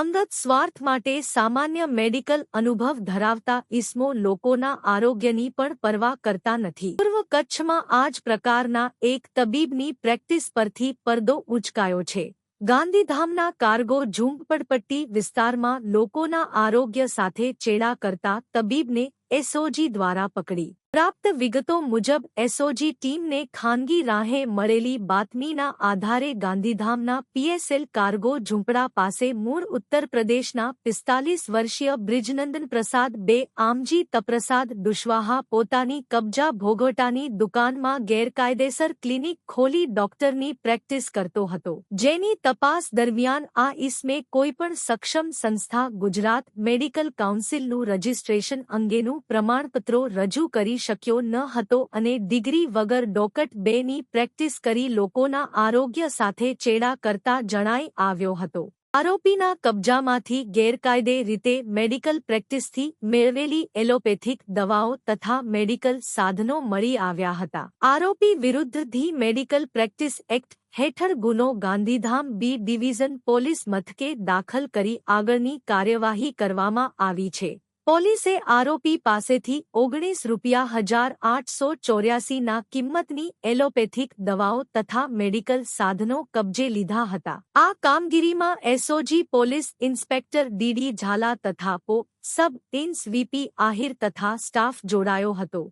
અંગત સ્વાર્થ માટે સામાન્ય મેડિકલ અનુભવ ધરાવતા ઇસમો લોકોના આરોગ્યની પણ પરવા કરતા નથી. પૂર્વ કચ્છમાં આ જ પ્રકારના એક તબીબની પ્રેક્ટિસ પરથી પરદો ઉચકાયો છે. ગાંધીધામના કાર્ગો ઝુંપડપટ્ટી વિસ્તારમાં લોકોના આરોગ્ય સાથે ચેડા કરતા તબીબને એસઓજી દ્વારા પકડી. પ્રાપ્ત વિગતો મુજબ, એસઓજી ટીમને ખાનગી રાહે મળેલી બાતમીના આધારે ગાંધીધામના પીએસએલ કાર્ગો ઝૂંપડા પાસે મૂળ ઉત્તર પ્રદેશના પિસ્તાલીસ વર્ષીય બ્રિજનંદન પ્રસાદ બે, આમજી તપ્રસાદ દુશ્વાહા પોતાની કબજા ભોગવટાની દુકાનમાં ગેરકાયદેસર ક્લિનિક ખોલી ડોક્ટરની પ્રેક્ટિસ કરતો હતો. જેની તપાસ દરમિયાન આ ઇસમે કોઈપણ સક્ષમ સંસ્થા ગુજરાત મેડિકલ કાઉન્સિલનું રજિસ્ટ્રેશન અંગેનું પ્રમાણપત્રો રજૂ કરી શક્યો ન હતો અને ડિગ્રી વગર ડોકટ બેની પ્રેક્ટિસ કરી લોકોના આરોગ્ય સાથે ચેડા કરતા જણાઈ આવ્યો હતો. આરોપીના કબજામાંથી ગેરકાયદે રીતે મેડિકલ પ્રેક્ટિસથી મેળવેલી એલોપેથિક દવાઓ તથા મેડિકલ સાધનો મળી આવ્યા હતા. આરોપી વિરુદ્ધ ધી મેડિકલ પ્રેક્ટિસ એક્ટ હેઠળ ગુનો ગાંધીધામ બી ડિવિઝન પોલીસ મથકે દાખલ કરી આગળની કાર્યવાહી કરવામાં આવી છે. પોલીસે આરોપી પાસેથી ઓગણીસ રૂપિયા હજાર આઠસો ચોર્યાસીના કિંમતની એલોપેથિક દવાઓ તથા મેડિકલ સાધનો કબજે લીધા હતા. આ કામગીરીમાં SOG police inspector DD Jhala તથા પો સબ ઇન્સ વીપી આહિર તથા સ્ટાફ જોડાયો હતો.